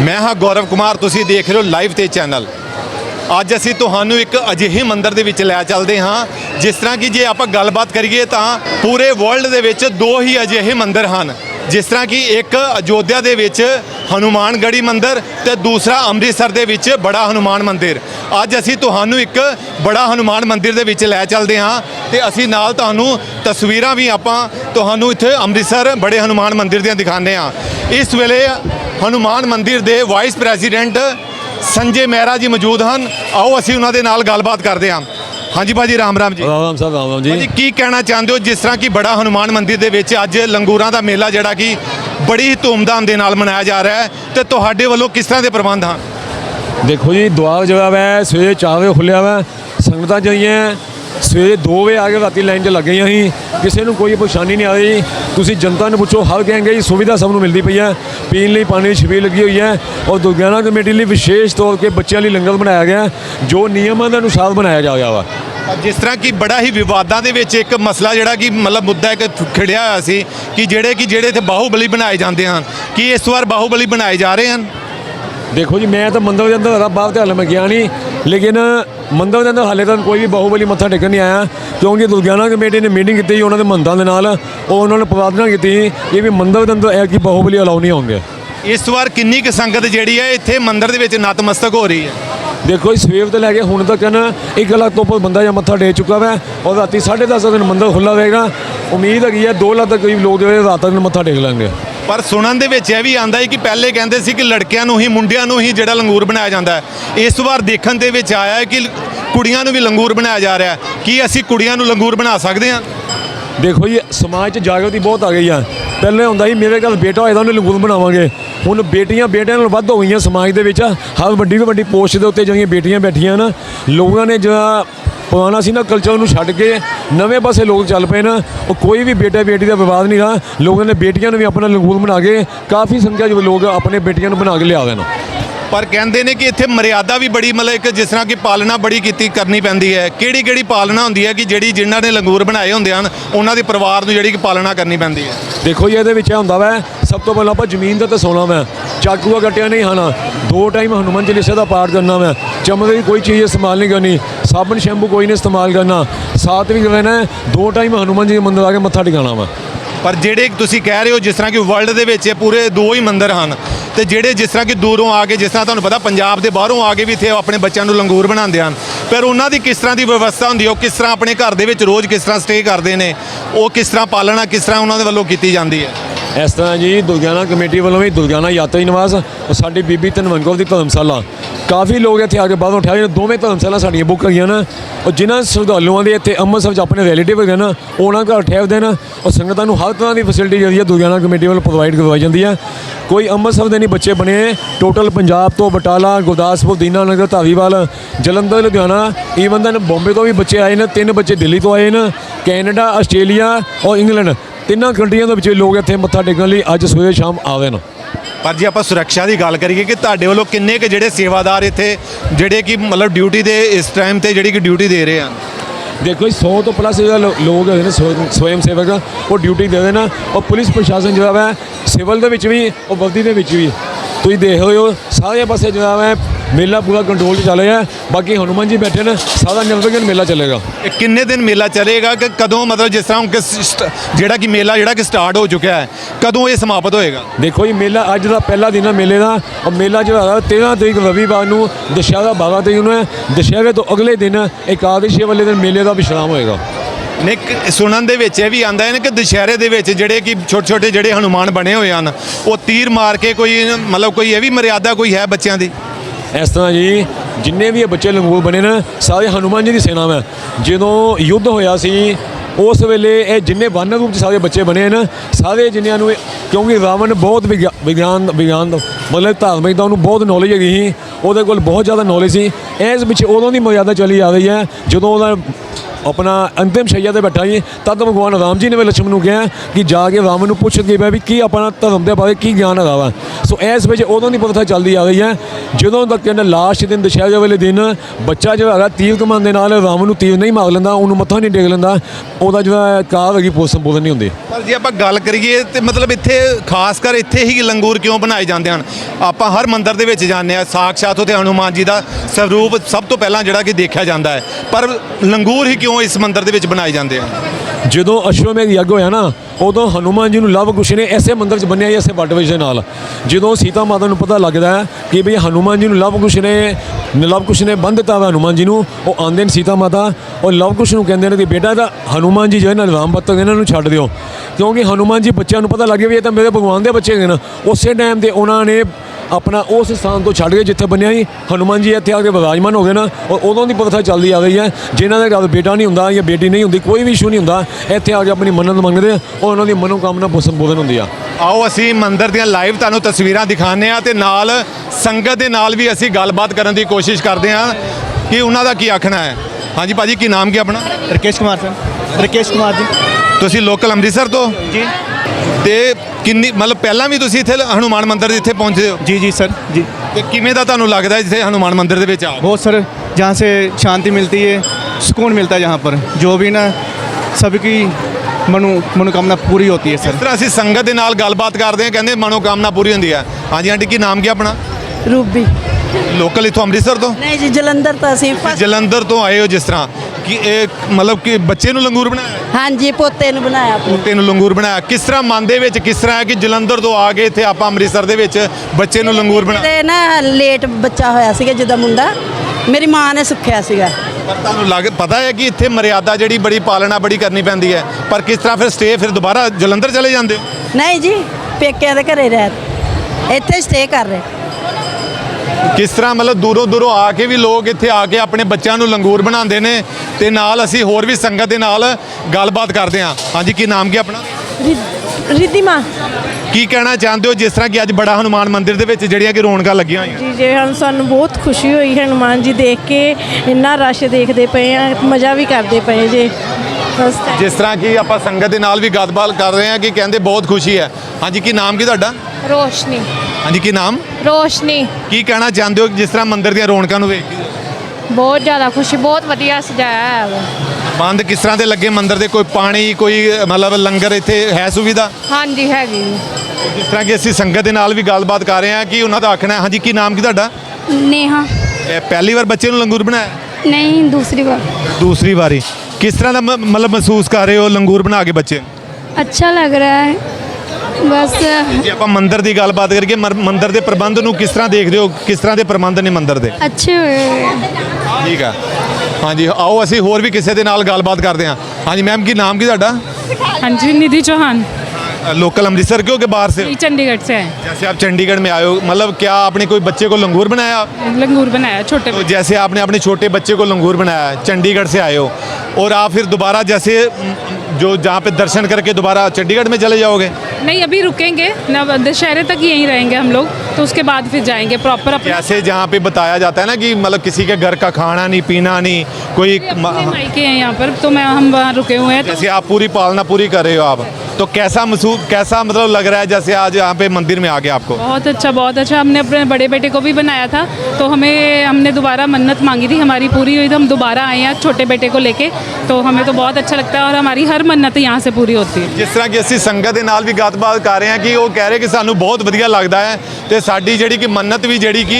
ਮੈਂ ਹਾਂ ਗੌਰਵ ਕੁਮਾਰ, ਤੁਸੀਂ ਦੇਖ ਰਹੇ ਹੋ ਲਾਈਵ ਤੇ ਚੈਨਲ ਅੱਜ ਅਸੀਂ ਤੁਹਾਨੂੰ ਇੱਕ ਅਜਿਹੇ ਮੰਦਿਰ ਦੇ ਵਿੱਚ ਲੈ ਚੱਲਦੇ ਹਾਂ, ਜਿਸ ਤਰ੍ਹਾਂ ਕਿ ਜੇ ਆਪਾਂ ਗੱਲਬਾਤ ਕਰੀਏ ਤਾਂ ਪੂਰੇ ਵਰਲਡ ਦੇ ਵਿੱਚ ਦੋ ਹੀ ਅਜਿਹੇ ਮੰਦਿਰ ਹਨ। ਜਿਸ ਤਰ੍ਹਾਂ ਕਿ ਇੱਕ ਅਯੋਧਿਆ ਦੇ ਵਿੱਚ ਹਨੂਮਾਨਗੜੀ ਮੰਦਿਰ ਤੇ ਦੂਸਰਾ ਅੰਮ੍ਰਿਤਸਰ ਦੇ ਵਿੱਚ ਬੜਾ ਹਨੂਮਾਨ ਮੰਦਿਰ। ਅੱਜ ਅਸੀਂ ਤੁਹਾਨੂੰ ਇੱਕ ਬੜਾ ਹਨੂਮਾਨ ਮੰਦਿਰ ਦੇ ਵਿੱਚ ਲੈ ਚੱਲਦੇ ਹਾਂ ਤੇ ਅਸੀਂ ਨਾਲ ਤੁਹਾਨੂੰ ਤਸਵੀਰਾਂ ਵੀ ਆਪਾਂ ਤੁਹਾਨੂੰ ਇੱਥੇ ਅੰਮ੍ਰਿਤਸਰ ਬੜੇ ਹਨੂਮਾਨ ਮੰਦਿਰ ਦੀਆਂ ਦਿਖਾਉਂਦੇ ਹਾਂ। ਇਸ ਵੇਲੇ ਹਨੂਮਾਨ ਮੰਦਿਰ ਦੇ ਵਾਈਸ ਪ੍ਰੈਜ਼ੀਡੈਂਟ ਸੰਜੇ ਮਹਿਰਾ ਜੀ ਮੌਜੂਦ ਹਨ। ਆਓ ਅਸੀਂ ਉਹਨਾਂ ਦੇ ਨਾਲ ਗੱਲਬਾਤ ਕਰਦੇ ਹਾਂ। ਹਾਂਜੀ ਭਾਜੀ ਰਾਮ ਰਾਮ ਜੀ। ਰਾਮ ਰਾਮ ਸਾਹਿਬ ਰਾਮ ਰਾਮ ਭਾਜੀ ਜੀ ਕੀ ਕਹਿਣਾ ਚਾਹੁੰਦੇ ਹੋ ਜਿਸ ਤਰ੍ਹਾਂ ਕਿ ਬੜਾ ਹਨੂਮਾਨ ਮੰਦਿਰ ਦੇ ਵਿੱਚ ਅੱਜ ਲੰਗੂਰਾਂ ਦਾ ਮੇਲਾ ਜਿਹੜਾ ਕਿ ਬੜੀ ਹੀ ਧੂਮਧਾਮ ਦੇ ਨਾਲ ਮਨਾਇਆ ਜਾ ਰਿਹਾ ਹੈ ਤੇ ਤੁਹਾਡੇ ਵੱਲੋਂ ਕਿਸ ਤਰ੍ਹਾਂ ਦੇ ਪ੍ਰਬੰਧ ਹਨ? ਦੇਖੋ ਜੀ ਦੁਆਰ ਜਿਹੜਾ ਵੈ ਸਵੇਰੇ 4 ਵਜੇ ਖੁੱਲਿਆ ਵਾ ਸੰਗਤਾਂ ਜਿਹੜੀਆਂ ਸਵੇਰੇ 2 ਵਜੇ ਆ ਕੇ ਰਾਤੀ ਲਾਈਨ 'ਚ ਲੱਗ ਗਈਆਂ ਸੀ। ਕਿਸੇ ਨੂੰ ਕੋਈ ਪਰੇਸ਼ਾਨੀ ਨਹੀਂ ਆ ਰਹੀ। ਤੁਸੀਂ ਜਨਤਾ ਨੂੰ ਪੁੱਛੋ, ਹਰ ਕਹਿੰਗੇ ਜੀ ਸੁਵਿਧਾ ਸਭ ਨੂੰ ਮਿਲਦੀ ਪਈ ਹੈ। ਪੀਣ ਲਈ ਪਾਣੀ ਦੀ ਛਬੀਲ ਲੱਗੀ ਹੋਈ ਹੈ ਔਰ ਦੁਰਗਿਆਨਾ ਕਮੇਟੀ ਲਈ ਵਿਸ਼ੇਸ਼ ਤੌਰ ਤੇ ਬੱਚਿਆਂ ਲਈ ਲੰਗਰ ਬਣਾਇਆ ਗਿਆ ਜੋ ਨਿਯਮਾਂ ਦੇ ਅਨੁਸਾਰ ਬਣਾਇਆ ਜਾ ਰਿਹਾ ਵਾ। ਜਿਸ ਤਰ੍ਹਾਂ ਕਿ ਬੜਾ ਹੀ ਵਿਵਾਦਾਂ ਦੇ ਵਿੱਚ ਇੱਕ ਮਸਲਾ ਜਿਹੜਾ ਕਿ ਮਤਲਬ ਮੁੱਦਾ ਇੱਕ ਖਿੜਿਆ ਹੋਇਆ ਸੀ ਕਿ ਜਿਹੜੇ ਕਿ ਜਿਹੜੇ ਇੱਥੇ ਬਾਹੂਬਲੀ ਬਣਾਏ ਜਾਂਦੇ ਹਨ, ਕਿ ਇਸ ਵਾਰ ਬਾਹੂਬਲੀ ਬਣਾਏ ਜਾ ਰਹੇ ਹਨ? ਦੇਖੋ ਜੀ ਮੈਂ ਤਾਂ ਮੰਦਰ ਦੇ ਅੰਦਰ ਹੈਗਾ ਬਾਹਰ ਤੇ ਹਾਲੇ ਮੈਂ ਗਿਆ ਨਹੀਂ ਲੇਕਿਨ ਮੰਦਰ ਦੇ ਅੰਦਰ ਹਾਲੇ ਤੱਕ ਕੋਈ ਵੀ ਬਾਹੂਬਲੀ ਮੱਥਾ ਟੇਕਣ ਨਹੀਂ ਆਇਆ। ਕਿਉਂਕਿ ਦੁਰਗਿਆਨਾ ਕਮੇਟੀ ਨੇ ਮੀਟਿੰਗ ਕੀਤੀ ਉਹਨਾਂ ਦੇ ਮੰਦਾਂ ਦੇ ਨਾਲ ਉਹ ਉਹਨਾਂ ਨੇ ਪ੍ਰਾਰਥਨਾ ਕੀਤੀ ਕਿ ਵੀ ਮੰਦਰ ਦੇ ਅੰਦਰ ਇਹ ਕੀ ਬਾਹੂਬਲੀ ਅਲਾਉ ਨਹੀਂ ਹੋਣਗੇ। ਇਸ ਵਾਰ ਕਿੰਨੀ ਕੁ ਸੰਗਤ ਜਿਹੜੀ ਹੈ ਇੱਥੇ ਮੰਦਿਰ ਦੇ ਵਿੱਚ ਨਤਮਸਤਕ ਹੋ ਰਹੀ ਹੈ? ਦੇਖੋ ਜੀ ਸਵੇਰ ਤੋਂ ਲੈ ਕੇ ਹੁਣ ਤੱਕ ਨਾ 1 ਲੱਖ ਤੋਂ ਉੱਪਰ ਬੰਦਾ ਜਾਂ ਮੱਥਾ ਟੇਕ ਚੁੱਕਾ ਵਾ ਔਰ ਰਾਤੀ 10:30 ਵਜੇ ਮੰਦਰ ਖੁੱਲਾ ਰਹੇਗਾ। ਉਮੀਦ ਹੈਗੀ ਹੈ 2 ਲੱਖ ਤੱਕ ਕਰੀਬ ਲੋਕ ਜਿਹੜੇ ਰਾਤ ਤੱਕ ਮੱਥਾ ਟੇਕ ਲੈਣਗੇ। ਪਰ ਸੁਣਨ ਦੇ ਵਿੱਚ ਇਹ ਵੀ ਆਂਦਾ ਹੈ ਕਿ ਪਹਿਲੇ ਕਹਿੰਦੇ ਸੀ ਕਿ ਲੜਕਿਆਂ ਨੂੰ ਹੀ, ਮੁੰਡਿਆਂ ਨੂੰ ਹੀ ਜਿਹੜਾ ਲੰਗੂਰ ਬਣਾਇਆ ਜਾਂਦਾ ਹੈ। ਇਸ ਵਾਰ ਦੇਖਣ ਦੇ ਵਿੱਚ ਆਇਆ ਹੈ ਕਿ ਕੁੜੀਆਂ ਨੂੰ ਵੀ ਲੰਗੂਰ ਬਣਾਇਆ ਜਾ ਰਿਹਾ ਹੈ। ਕੀ ਅਸੀਂ ਕੁੜੀਆਂ ਨੂੰ ਲੰਗੂਰ ਬਣਾ ਸਕਦੇ ਹਾਂ? ਦੇਖੋ ਜੀ, ਸਮਾਜ 'ਚ ਜਾਗਰਤੀ ਬਹੁਤ ਆ ਗਈ ਆ। ਪਹਿਲੇ ਹੁੰਦਾ ਸੀ, ਮੇਰੇ ਘਰ ਬੇਟਾ ਹੋਇਆ ਤਾਂ ਉਹਨੇ ਲੰਗੂਰ ਬਣਾਵਾਂਗੇ। ਹੁਣ ਬੇਟੀਆਂ ਬੇਟਿਆਂ ਨਾਲ ਵੱਧ ਹੋ ਗਈਆਂ ਸਮਾਜ ਦੇ ਵਿੱਚ। ਹਰ ਵੱਡੀ ਤੋਂ ਵੱਡੀ ਪੋਸਟ ਦੇ ਉੱਤੇ ਜਿਹੜੀਆਂ ਬੇਟੀਆਂ ਬੈਠੀਆਂ ਨਾ ਲੋਕਾਂ ਨੇ ਜਿਹੜਾ ਪੁਰਾਣਾ ਸੀ ਨਾ ਕਲਚਰ ਨੂੰ ਛੱਡ ਕੇ ਨਵੇਂ ਪਾਸੇ ਲੋਕ ਚੱਲ ਪਏ ਨਾ, ਉਹ ਕੋਈ ਵੀ ਬੇਟਾ ਬੇਟੀ ਦਾ ਵਿਵਾਦ ਨਹੀਂ ਰਹਾ। ਲੋਕਾਂ ਨੇ ਬੇਟੀਆਂ ਨੂੰ ਵੀ ਆਪਣਾ ਲੰਗੂਰ ਬਣਾ ਕੇ ਕਾਫੀ ਸੰਖਿਆ 'ਚ ਲੋਕ ਆਪਣੇ ਬੇਟੀਆਂ ਨੂੰ ਬਣਾ ਕੇ ਲਿਆ ਗਏ ਨੇ ਪਰ ਕਹਿੰਦੇ ਨੇ ਕਿ ਇੱਥੇ ਮਰਿਆਦਾ ਵੀ ਬੜੀ ਮਤਲਬ ਇੱਕ ਜਿਸ ਤਰ੍ਹਾਂ ਕਿ ਪਾਲਣਾ ਬੜੀ ਕੀਤੀ ਕਰਨੀ ਪੈਂਦੀ ਹੈ। ਕਿਹੜੀ ਕਿਹੜੀ ਪਾਲਣਾ ਹੁੰਦੀ ਹੈ ਕਿ ਜਿਹੜੀ ਜਿਨ੍ਹਾਂ ਨੇ ਲੰਗੂਰ ਬਣਾਏ ਹੁੰਦੇ ਹਨ ਉਹਨਾਂ ਦੇ ਪਰਿਵਾਰ ਨੂੰ ਜਿਹੜੀ ਕਿ ਪਾਲਣਾ ਕਰਨੀ ਪੈਂਦੀ ਹੈ? ਦੇਖੋ ਜੀ ਇਹਦੇ ਵਿੱਚ ਇਹ ਹੁੰਦਾ ਵਾ ਸਭ ਤੋਂ ਪਹਿਲਾਂ ਆਪਾਂ ਜ਼ਮੀਨ ਦਾ ਤਾਂ ਸੋਣਾ ਵਾ ਚਾਕੂਆ ਕੱਟਿਆ ਨਹੀਂ ਖਾਣਾ ਦੋ ਟਾਈਮ ਹਨੂੰਮਾਨ ਚਾਲੀਸਾ ਦਾ ਪਾਠ ਕਰਨਾ ਵਾ। ਚਮੜੇ ਦੀ ਕੋਈ ਚੀਜ਼ ਇਸਤੇਮਾਲ ਨਹੀਂ ਕਰਨੀ ਸਾਬਣ ਸ਼ੈਂਪੂ ਕੋਈ ਨਹੀਂ ਇਸਤੇਮਾਲ ਕਰਨਾ। ਸਾਥ ਵੀ ਕਰਨਾ ਹੈ, ਦੋ ਟਾਈਮ ਹਨੂੰਮਾਨ ਜੀ ਮੰਦਰ ਆ ਕੇ ਮੱਥਾ ਟਿਕਾਣਾ ਵਾ। ਪਰ ਜਿਹੜੇ ਤੁਸੀਂ ਕਹਿ ਰਹੇ ਹੋ ਜਿਸ ਤਰ੍ਹਾਂ ਕਿ ਵਰਲਡ ਦੇ ਵਿੱਚ ਇਹ ਪੂਰੇ ਦੋ ਹੀ ਮੰਦਿਰ ਹਨ, ਤੇ ਜਿਹੜੇ ਜਿਸ ਤਰ੍ਹਾਂ ਕਿ ਦੂਰੋਂ ਆ ਕੇ ਜਿਸ ਤਰ੍ਹਾਂ ਤੁਹਾਨੂੰ ਪਤਾ ਪੰਜਾਬ ਦੇ ਬਾਹਰੋਂ ਆ ਕੇ ਵੀ ਇੱਥੇ ਆਪਣੇ ਬੱਚਿਆਂ ਨੂੰ ਲੰਗੂਰ ਬਣਾਉਂਦੇ ਹਨ। ਪਰ ਉਹਨਾਂ ਦੀ ਕਿਸ ਤਰ੍ਹਾਂ ਦੀ ਵਿਵਸਥਾ ਹੁੰਦੀ ਹੈ, ਉਹ ਕਿਸ ਤਰ੍ਹਾਂ ਆਪਣੇ ਘਰ ਦੇ ਵਿੱਚ ਰੋਜ਼ ਕਿਸ ਤਰ੍ਹਾਂ ਸਟੇ ਕਰਦੇ ਨੇ, ਉਹ ਕਿਸ ਤਰ੍ਹਾਂ ਪਾਲਣਾ ਕਿਸ ਤਰ੍ਹਾਂ ਉਹਨਾਂ ਦੇ ਵੱਲੋਂ ਕੀਤੀ ਜਾਂਦੀ ਹੈ? ਇਸ ਤਰ੍ਹਾਂ ਜੀ ਦੁਰਗਿਆਨਾ ਕਮੇਟੀ ਵੱਲੋਂ ਵੀ ਦੁਰਗਿਆਨਾ ਯਾਤਰੀ ਨਿਵਾਸ ਔਰ ਸਾਡੀ ਬੀਬੀ ਧਨਵੰਤ ਕੌਰ ਦੀ ਧਰਮਸ਼ਾਲਾ। ਕਾਫੀ ਲੋਕ ਇੱਥੇ ਆ ਕੇ ਬਾਹਰੋਂ ਠਹਿਰੇ ਨੇ, ਦੋਵੇਂ ਧਰਮਸ਼ਾਲਾ ਸਾਡੀਆਂ ਬੁੱਕ ਕਰੀਆਂ ਨੇ ਔਰ ਜਿਨ੍ਹਾਂ ਸ਼ਰਧਾਲੂਆਂ ਦੇ ਇੱਥੇ ਅੰਮ੍ਰਿਤਸਰ 'ਚ ਆਪਣੇ ਰਿਲੇਟਿਵ ਹੈਗੇ ਨਾ, ਉਹਨਾਂ ਘਰ ਠਹਿਰਦੇ ਨੇ ਔਰ ਸੰਗਤਾਂ ਨੂੰ ਹਰ ਤਰ੍ਹਾਂ ਦੀ ਫੈਸਿਲਿਟੀ ਜਿਹੜੀ ਹੈ ਦੁਰਗਿਆਨਾ ਕਮੇਟੀ ਵੱਲੋਂ ਪ੍ਰੋਵਾਈਡ ਕਰਵਾਈ ਜਾਂਦੀ ਹੈ। ਕੋਈ ਅੰਮ੍ਰਿਤਸਰ ਦੇ ਨਹੀਂ ਬੱਚੇ ਬਣੇ ਟੋਟਲ ਪੰਜਾਬ ਤੋਂ ਬਟਾਲਾ, ਗੁਰਦਾਸਪੁਰ, ਦੀਨਾਨਗਰ, ਧਾਰੀਵਾਲ, ਜਲੰਧਰ, ਲੁਧਿਆਣਾ, ਈਵਨ ਦਨ ਬੰਬੇ ਤੋਂ ਵੀ ਬੱਚੇ ਆਏ ਨੇ, ਤਿੰਨ ਬੱਚੇ ਦਿੱਲੀ ਤੋਂ ਆਏ ਨੇ, ਕੈਨੇਡਾ, ਆਸਟ੍ਰੇਲੀਆ ਔਰ ਇੰਗਲੈਂਡ। ਤਿੰਨਾਂ ਕੰਟਰੀਆਂ ਦੇ ਵਿੱਚ ਲੋਕ ਇੱਥੇ ਮੱਥਾ ਟੇਕਣ ਲਈ ਅੱਜ ਸਵੇਰੇ ਸ਼ਾਮ ਆਵੇ ਨੇ। ਪਰ ਜੇ ਆਪਾਂ ਸੁਰੱਖਿਆ ਦੀ ਗੱਲ ਕਰੀਏ ਕਿ ਤੁਹਾਡੇ ਵੱਲੋਂ ਕਿੰਨੇ ਕੁ ਜਿਹੜੇ ਸੇਵਾਦਾਰ ਇੱਥੇ ਜਿਹੜੇ ਕਿ ਮਤਲਬ ਡਿਊਟੀ ਦੇ ਇਸ ਟਾਈਮ ਤੇ ਜਿਹੜੀ ਕਿ ਡਿਊਟੀ ਦੇ ਰਹੇ ਹਨ? ਦੇਖੋ ਜੀ 100 ਤੋਂ ਪਲੱਸ ਜਿਹੜਾ ਲੋ- ਲੋਕ ਹੈਗੇ ਨੇ ਸਵ- ਸਵੈਮ ਸੇਵਕ ਉਹ ਡਿਊਟੀ ਦੇ ਦੇਣਾ ਔਰ ਪੁਲਿਸ ਪ੍ਰਸ਼ਾਸਨ ਜਿਹੜਾ ਵਾ ਸਿਵਲ ਦੇ ਵਿੱਚ ਵੀ ਔਰ ਵਰਦੀ ਦੇ ਵਿੱਚ ਵੀ। ਤੁਸੀਂ ਦੇਖ ਰਹੇ ਹੋ ਸਾਰੇ ਪਾਸੇ ਜਿਹੜਾ ਵਾ ਮੇਲਾ ਪੂਰਾ ਕੰਟਰੋਲ 'ਚ ਚੱਲ ਰਿਹਾ ਬਾਕੀ ਹਨੂੰਮਾਨ ਜੀ ਬੈਠੇ ਨੇ ਸਾਰਾ ਨਿਰਵਿਘਨ ਮੇਲਾ ਚੱਲੇਗਾ। ਇਹ ਕਿੰਨੇ ਦਿਨ ਮੇਲਾ ਚੱਲੇਗਾ ਕਿ ਕਦੋਂ ਮਤਲਬ ਜਿਸ ਤਰ੍ਹਾਂ ਹੁਣ ਕਿ ਸਟ- ਜਿਹੜਾ ਕਿ ਮੇਲਾ ਜਿਹੜਾ ਕਿ ਸਟਾਰਟ ਹੋ ਚੁੱਕਿਆ ਹੈ ਕਦੋਂ ਇਹ ਸਮਾਪਤ ਹੋਏਗਾ? ਦੇਖੋ ਜੀ ਮੇਲਾ ਅੱਜ ਦਾ ਪਹਿਲਾ ਦਿਨ ਹੈ ਮੇਲੇ ਦਾ ਔਰ ਮੇਲਾ ਜਿਹੜਾ ਹੈਗਾ 13 ਤਰੀਕ ਰਵੀਵਾਰ ਨੂੰ ਦੁਸ਼ਹਿਰਾ 12 ਤਰੀਕ ਨੂੰ ਹੈ। ਦੁਸ਼ਹਿਰੇ ਤੋਂ ਅਗਲੇ ਦਿਨ ਇਕਾਦਸ਼ੀ ਵਾਲੇ ਦਿਨ ਮੇਲੇ ਦਾ ਵਿਸ਼ਰਾਮ ਹੋਏਗਾ। ਨੇ ਸੁਣਨ ਦੇ ਵਿੱਚ ਇਹ ਵੀ ਆਂਦਾ ਹੈ ਨਾ ਕਿ ਦੁਸ਼ਹਿਰੇ ਦੇ ਵਿੱਚ ਜਿਹੜੇ ਕਿ ਛੋਟੇ ਛੋਟੇ ਜਿਹੜੇ ਹਨੂਮਾਨ ਬਣੇ ਹੋਏ ਹਨ ਉਹ ਤੀਰ ਮਾਰ ਕੇ ਕੋਈ ਮਤਲਬ ਕੋਈ ਇਹ ਵੀ ਮਰਿਆਦਾ ਕੋਈ ਹੈ ਬੱਚਿਆਂ ਦੀ? ਇਸ ਤਰ੍ਹਾਂ ਜੀ, ਜਿੰਨੇ ਵੀ ਇਹ ਬੱਚੇ ਲੰਗੂਰ ਬਣੇ ਨੇ, ਸਾਰੇ ਹਨੂਮਾਨ ਜੀ ਦੀ ਸੇਨਾ ਵਿੱਚ ਜਦੋਂ ਯੁੱਧ ਹੋਇਆ ਸੀ, ਉਸ ਵੇਲੇ ਇਹ ਜਿੰਨੇ ਵਨ ਰੂਪ ਚ ਸਾਰੇ ਬੱਚੇ ਬਣੇ ਹਨ ਸਾਰੇ ਜਿੰਨਿਆਂ ਨੂੰ ਕਿਉਂਕਿ ਰਾਵਣ ਬਹੁਤ ਵਿਗਿਆ- ਵਿਗਿਆਨ ਵਿਗਿਆਨ ਦਾ ਮਤਲਬ ਧਾਰਮਿਕ ਦਾ ਉਹਨੂੰ ਬਹੁਤ ਨੌਲੇਜ ਹੈਗੀ ਸੀ, ਉਹਦੇ ਕੋਲ ਬਹੁਤ ਜ਼ਿਆਦਾ ਨੌਲੇਜ ਸੀ। ਇਸ ਵਿੱਚ ਉਦੋਂ ਦੀ ਮਰਿਆਦਾ ਚਲੀ ਆ ਰਹੀ ਹੈ, ਜਦੋਂ ਉਹਦਾ ਆਪਣਾ ਅੰਤਿਮ ਸ਼ਈਆ ਤੇ ਬੈਠਾ ਜੀ। ਤਦ ਭਗਵਾਨ ਰਾਮ ਜੀ ਨੇ ਵੀ ਲక్ష్మణ ਨੂੰ ਕਿਹਾ ਕਿ ਜਾ ਕੇ ਰਾਮ ਨੂੰ ਪੁੱਛ ਕੇ ਵੀ ਕੀ ਆਪਣਾ ਧਰਮ ਦੇ ਬਾਰੇ ਕੀ ਗਿਆਨ ਹੈਗਾ ਵਾ। ਸੋ ਇਸ ਵਿੱਚ ਉਦੋਂ ਦੀ ਪਤਾ ਚੱਲਦੀ ਆ ਗਈ ਹੈ, ਜਦੋਂ ਤੱਕ ਕਹਿੰਦੇ ਲਾਸਟ ਦਿਨ ਦੁਸ਼ਹਿਰੇ ਵਾਲੇ ਦਿਨ ਬੱਚਾ ਜਿਹੜਾ ਹੈਗਾ ਤੀਰ ਕਮਾਨ ਦੇ ਨਾਲ ਰਾਮ ਨੂੰ ਤੀਰ ਨਹੀਂ ਮਾਰ ਲੈਂਦਾ, ਉਹਨੂੰ ਮੱਥਾ ਨਹੀਂ ਟੇਕ ਲੈਂਦਾ, ਉਹਦਾ ਜਿਹੜਾ ਕਾਹ ਹੈਗੀ ਪੁਲਿਸ ਬੋਲਣ ਨਹੀਂ ਹੁੰਦੀ। ਪਰ ਜੇ ਆਪਾਂ ਗੱਲ ਕਰੀਏ ਤੇ ਮਤਲਬ ਇੱਥੇ ਖਾਸ ਕਰ ਇੱਥੇ ਹੀ ਲੰਗੂਰ ਕਿਉਂ ਬਣਾਏ ਜਾਂਦੇ ਹਨ? ਆਪਾਂ ਹਰ ਮੰਦਿਰ ਦੇ ਵਿੱਚ ਜਾਂਦੇ ਆ ਸਾਖਸ਼ਾਤ ਉਥੇ ਹਨੂਮਾਨ ਜੀ ਦਾ ਸਰੂਪ ਸਭ ਤੋਂ ਪਹਿਲਾਂ ਜਿਹੜਾ ਕਿ ਦੇਖਿਆ ਜਾਂਦਾ ਹੈ। ਪਰ ਲੰਗੂਰ ਹੀ ਕਿਉਂ ਇਸ ਮੰਦਿਰ ਦੇ ਵਿੱਚ ਬਣਾਏ ਜਾਂਦੇ ਆ? ਜਦੋਂ ਅਸ਼ਵਮੇਧ ਯੱਗ ਹੋਇਆ ਨਾ, ਉਦੋਂ ਹਨੂਮਾਨ ਜੀ ਨੂੰ ਲਵ ਕੁਸ਼ ਨੇ ਐਸੇ ਮੰਦਰ 'ਚ ਬੰਨਿਆ ਸੀ ਐਸੇ ਵੱਟ ਵਿੱਚ ਦੇ ਨਾਲ। ਜਦੋਂ ਸੀਤਾ ਮਾਤਾ ਨੂੰ ਪਤਾ ਲੱਗਦਾ ਕਿ ਵੀ ਹਨੂਮਾਨ ਜੀ ਨੂੰ ਲਵ ਕੁਸ਼ ਨੇ, ਲਵ ਕੁਸ਼ ਨੇ ਬੰਨ ਦਿੱਤਾ ਵਾ ਹਨੂਮਾਨ ਜੀ ਨੂੰ, ਉਹ ਆਉਂਦੇ ਨੇ ਸੀਤਾ ਮਾਤਾ, ਉਹ ਲਵ ਕੁਸ਼ ਨੂੰ ਕਹਿੰਦੇ ਨੇ ਕਿ ਬੇਟਾ ਤਾਂ ਹਨੂਮਾਨ ਜੀ ਜੋ ਹੈ ਨਾ ਰਾਮ ਭਗਤ ਇਹਨਾਂ ਨੂੰ ਛੱਡ ਦਿਓ। ਕਿਉਂਕਿ ਹਨੂਮਾਨ ਜੀ ਬੱਚਿਆਂ ਨੂੰ ਪਤਾ ਲੱਗ ਗਿਆ ਵੀ ਇਹ ਤਾਂ ਮੇਰੇ ਭਗਵਾਨ ਦੇ ਬੱਚੇ ਹੈਗੇ ਨਾ। ਉਸੇ ਟਾਈਮ ਤੇ ਉਹਨਾਂ ਨੇ ਆਪਣਾ ਉਸ ਸਥਾਨ ਤੋਂ ਛੱਡ ਕੇ ਜਿੱਥੇ ਬੰਨਿਆ ਸੀ ਹਨੂਮਾਨ ਜੀ ਇੱਥੇ ਆ ਕੇ ਵਿਰਾਜਮਾਨ ਹੋ ਗਏ ਨਾ ਔਰ ਉਦੋਂ ਦੀ ਪ੍ਰਥਾ ਚੱਲਦੀ ਆ ਰਹੀ ਹੈ। ਜਿਨ੍ਹਾਂ ਦੇ ਘਰ ਬੇਟਾ ਨਹੀਂ ਹੁੰਦਾ ਜਾਂ ਬੇਟੀ ਨਹੀਂ ਹੁੰਦੀ ਕੋਈ ਵੀ ਇਸ਼ੂ ਨਹੀਂ ਹੁੰਦਾ ਇੱਥੇ ਆ ਕੇ ਆਪਣੀ ਮੰਨਤ ਮੰਗਦੇ ਆ ਔਰ ਉਹਨਾਂ ਦੀ ਮਨੋਕਾਮਨਾ ਪੂਰਨ ਸੰਬੋਧਨ ਹੁੰਦੀ ਆ। ਆਓ ਅਸੀਂ ਮੰਦਿਰ ਦੀਆਂ ਲਾਈਵ ਤੁਹਾਨੂੰ ਤਸਵੀਰਾਂ ਦਿਖਾਉਂਦੇ ਆ ਤੇ ਨਾਲ ਸੰਗਤ ਦੇ ਨਾਲ ਵੀ ਅਸੀਂ ਗੱਲਬਾਤ ਕਰਨ ਦੀ ਕੋਸ਼ਿਸ਼ ਕਰਦੇ ਹਾਂ ਕਿ ਉਹਨਾਂ ਦਾ ਕੀ ਆਖਣਾ ਹੈ। ਹਾਂਜੀ ਭਾਜੀ ਕੀ ਨਾਮ ਕੀ ਆਪਣਾ? ਰਕੇਸ਼ ਕੁਮਾਰ ਸਰ। ਰਕੇਸ਼ ਕੁਮਾਰ ਜੀ। ਤੁਸੀਂ ਲੋਕਲ ਅੰਮ੍ਰਿਤਸਰ ਤੋਂ? ਜੀ। ਤੇ ਕਿੰਨੀ ਮਤਲਬ ਪਹਿਲਾਂ ਵੀ ਤੁਸੀਂ ਇੱਥੇ ਹਨੂਮਾਨ ਮੰਦਿਰ ਦੇ ਇੱਥੇ ਪਹੁੰਚੇ ਹੋ जी जी सर जी ਤੇ ਕਿਵੇਂ ਦਾ ਤੁਹਾਨੂੰ ਲੱਗਦਾ ਹੈ ਜਿੱਥੇ ਹਨੂਮਾਨ ਮੰਦਿਰ ਦੇ ਵਿੱਚ ਆ ਕੇ? बहुत सर जहाँ से शांति मिलती है सुकून मिलता है यहाँ पर जो भी ना सबकी मनो मनोकामना पूरी होती है ਇਸ सर ਤਰ੍ਹਾਂ ਅਸੀਂ ਸੰਗਤ ਦੇ ਨਾਲ ਗੱਲਬਾਤ ਕਰਦੇ ਹਾਂ ਕਹਿੰਦੇ ਮਨੋਕਾਮਨਾ ਪੂਰੀ ਹੁੰਦੀ ਹੈ ਹਾਂਜੀ ਆਂਟੀ ਕੀ ਨਾਮ ਕੀ ਆਪਣਾ ਰੂਬੀ ਲੋਕਲ ਇੱਥੋਂ ਅੰਮ੍ਰਿਤਸਰ ਤੋਂ ਨਹੀਂ ਜੀ ਜਲੰਧਰ ਤੋਂ ਅਸੀਂ ਫਸਟ ਜਲੰਧਰ ਤੋਂ ਆਏ ਹੋ ਜਿਸ ਤਰ੍ਹਾਂ ਕਿ ਇਹ ਮਤਲਬ ਕਿ ਬੱਚੇ ਨੂੰ ਲੰਗੂਰ ਬਣਾਇਆ? ਹੈ? ਹਾਂਜੀ ਪੋਤੇ ਨੂੰ ਬਣਾਇਆ ਆਪਣੇ। ਪੋਤੇ ਨੂੰ ਲੰਗੂਰ ਬਣਾਇਆ। ਕਿਸ ਤਰ੍ਹਾਂ ਮਨ ਦੇ ਵਿੱਚ ਕਿਸ ਤਰ੍ਹਾਂ ਹੈ ਕਿ ਜਲੰਧਰ ਤੋਂ ਆ ਕੇ ਇੱਥੇ ਆਪਾਂ ਅੰਮ੍ਰਿਤਸਰ ਦੇ ਵਿੱਚ ਬੱਚੇ ਨੂੰ ਲੰਗੂਰ ਬਣਾ ਤੇ ਨਾ ਲੇਟ ਬੱਚਾ ਹੋਇਆ ਸੀਗਾ ਜਦੋਂ ਮੁੰਡਾ। ਮੇਰੀ ਮਾਂ ਨੇ ਸੁੱਖਿਆ ਸੀਗਾ। ਪਰ ਤੁਹਾਨੂੰ ਲੱਗ ਪਤਾ ਹੈ ਕਿ ਇੱਥੇ ਮਰਿਆਦਾ ਜਿਹੜੀ ਬੜੀ ਪਾਲਣਾ ਬੜੀ ਕਰਨੀ ਪੈਂਦੀ ਹੈ। ਪਰ ਕਿਸ ਤਰ੍ਹਾਂ ਫਿਰ ਸਟੇ ਫਿਰ ਦੁਬਾਰਾ ਜਲੰਧਰ ਚਲੇ ਜਾਂਦੇ ਹੋ? ਨਹੀਂ ਜੀ ਪੇਕਿਆਂ ਦੇ ਘਰੇ ਰਹਿ ਇੱਥੇ ਸਟੇ ਕਰ ਰਹੇ। ਕਿਸ ਤਰ੍ਹਾਂ ਮਤਲਬ ਦੂਰੋਂ ਦੂਰੋਂ ਆ ਕੇ ਵੀ ਲੋਕ ਇੱਥੇ ਆ ਕੇ ਆਪਣੇ ਬੱਚਿਆਂ ਨੂੰ ਲੰਗੂਰ ਬਣਾਉਂਦੇ ਨੇ ਤੇ ਨਾਲ ਅਸੀਂ ਹੋਰ ਵੀ ਸੰਗਤ ਦੇ ਨਾਲ ਗੱਲਬਾਤ ਕਰਦੇ ਹਾਂ। ਹਾਂਜੀ ਕੀ ਨਾਮ ਕੀ ਆਪਣਾ? ਰਿਧਿਮਾ ਕੀ ਕਹਿਣਾ ਚਾਹੁੰਦੇ ਹੋ ਜਿਸ ਤਰ੍ਹਾਂ ਕਿ ਅੱਜ ਬੜਾ ਹਨੂਮਾਨ ਮੰਦਿਰ ਦੇ ਵਿੱਚ ਜਿਹੜੀਆਂ ਕਿ ਰੌਣਕਾਂ ਲੱਗੀਆਂ ਹੋਈਆਂ? ਜੀ ਜੇ ਹਨ ਸਾਨੂੰ ਬਹੁਤ ਖੁਸ਼ੀ ਹੋਈ ਹੈ ਹਨੂਮਾਨ ਜੀ ਦੇਖ ਕੇ ਇੰਨਾ ਰਸ਼ ਦੇਖਦੇ ਪਏ ਆ ਮਜ਼ਾ ਵੀ ਕਰਦੇ ਪਏ ਜੇ। ਜਿਸ ਤਰ੍ਹਾਂ ਕਿ ਆਪਾਂ ਸੰਗਤ ਦੇ ਨਾਲ ਵੀ ਗੱਲਬਾਤ ਕਰ ਰਹੇ ਹਾਂ ਕਿ ਕਹਿੰਦੇ ਬਹੁਤ ਖੁਸ਼ੀ ਹੈ। ਹਾਂਜੀ ਕੀ ਨਾਮ ਕੀ ਤੁਹਾਡਾ? ਰੋਸ਼ਨੀ। ਹਾਂਜੀ ਕੀ ਨਾਮ ਰੋਸ਼ਨੀ ਕੀ ਕਹਿਣਾ ਚਾਹੁੰਦੇ ਹੋ ਜਿਸ ਤਰ੍ਹਾਂ ਮੰਦਿਰ ਦੀਆਂ ਰੌਣਕਾਂ ਨੂੰ ਵੇਖ ਕੇ ਬਹੁਤ ਜ਼ਿਆਦਾ ਖੁਸ਼ੀ ਬਹੁਤ ਵਧੀਆ ਸਜਾਇਆ ਹੈ ਵਾ। ਬੰਦ ਕਿਸ ਤਰ੍ਹਾਂ ਦੇ ਲੱਗੇ ਮੰਦਿਰ ਦੇ ਕੋਈ ਪਾਣੀ ਕੋਈ ਮਤਲਬ ਲੰਗਰ ਇੱਥੇ ਹੈ ਸੁਵਿਧਾ ਹਾਂਜੀ ਹੈਗੀ ਜਿਸ ਤਰ੍ਹਾਂ ਕਿ ਅਸੀਂ ਸੰਗਤ ਦੇ ਨਾਲ ਵੀ ਗੱਲਬਾਤ ਕਰ ਰਹੇ ਹਾਂ ਕਿ ਉਹਨਾਂ ਦਾ ਆਖਣਾ ਹੈ ਹਾਂਜੀ ਕੀ ਨਾਮ ਕੀ ਤੁਹਾਡਾ नेहा ਇਹ ਪਹਿਲੀ ਵਾਰ ਬੱਚੇ ਨੂੰ ਲੰਗੂਰ ਬਣਾਇਆ नहीं दूसरी बार ਦੂਸਰੀ ਵਾਰੀ ਕਿਸ ਤਰ੍ਹਾਂ ਦਾ ਮ- ਮਤਲਬ ਮਹਿਸੂਸ ਕਰ ਰਹੇ ਹੋ ਲੰਗੂਰ ਬਣਾ ਕੇ ਬੱਚੇ अच्छा लग रहा है बस ਜੇ ਆਪਾਂ ਮੰਦਿਰ ਦੀ ਗੱਲਬਾਤ ਕਰੀਏ ਮਰ- ਮੰਦਿਰ ਦੇ ਪ੍ਰਬੰਧ ਨੂੰ ਕਿਸ ਤਰ੍ਹਾਂ ਦੇਖਦੇ ਹੋ ਕਿਸ ਤਰ੍ਹਾਂ ਦੇ ਪ੍ਰਬੰਧ ਨੇ ਮੰਦਿਰ ਦੇ अच्छे हुए हैं। ਠੀਕ ਆ ਹਾਂਜੀ ਆਓ ਅਸੀਂ ਹੋਰ ਵੀ ਕਿਸੇ ਦੇ ਨਾਲ ਗੱਲਬਾਤ ਕਰਦੇ ਹਾਂ ਹਾਂਜੀ ਮੈਮ ਕੀ ਨਾਮ ਕੀ ਤੁਹਾਡਾ हाँ जी निधि चौहान लोकल अमृतसर के हो के बाहर से हो? ये चंडीगढ़ से है जैसे आप चंडीगढ़ में आए हो मतलब क्या आपने कोई बच्चे को लंगूर बनाया आप? लंगूर बनाया छोटे तो जैसे आपने अपने छोटे बच्चे को लंगूर बनाया है, चंडीगढ़ से आए हो और आप फिर दोबारा जैसे म, जो जहाँ पे दर्शन करके दोबारा चंडीगढ़ में चले जाओगे नहीं अभी रुकेंगे। न दशहरे तक यहीं रहेंगे हम लोग तो उसके बाद फिर जाएँगे प्रॉपर अपने। ऐसे जहाँ पे बताया जाता है ना कि मतलब किसी के घर का खाना नहीं पीना नहीं कोई मायके हैं यहाँ पर तो मैं हम वहाँ रुके हुए हैं तो जैसे आप पूरी पालना पूरी कर रहे हो आप? तो कैसा महसूस कैसा मतलब लग रहा है जैसे आज यहाँ पे मंदिर में आ गया आपको बहुत अच्छा बहुत अच्छा हमने अपने बड़े बेटे को भी बनाया था तो हमें हमने दोबारा मन्नत मांगी थी हमारी पूरी हुई तो हम दोबारा आए हैं छोटे बेटे को लेके तो हमें तो बहुत अच्छा लगता है और हमारी हर मन्नत यहाँ से पूरी होती है ਜਿਸ ਤਰ੍ਹਾਂ ਕਿ ਅਸੀਂ ਸੰਗਤ ਦੇ ਨਾਲ ਵੀ ਗੱਲਬਾਤ ਕਰ ਰਹੇ ਹਾਂ ਕਿ ਉਹ ਕਹਿ ਰਹੇ ਕਿ ਸਾਨੂੰ ਬਹੁਤ ਵਧੀਆ ਲੱਗਦਾ ਹੈ ਤੇ ਸਾਡੀ ਜਿਹੜੀ ਕਿ ਮੰਨਤ ਵੀ ਜਿਹੜੀ ਕਿ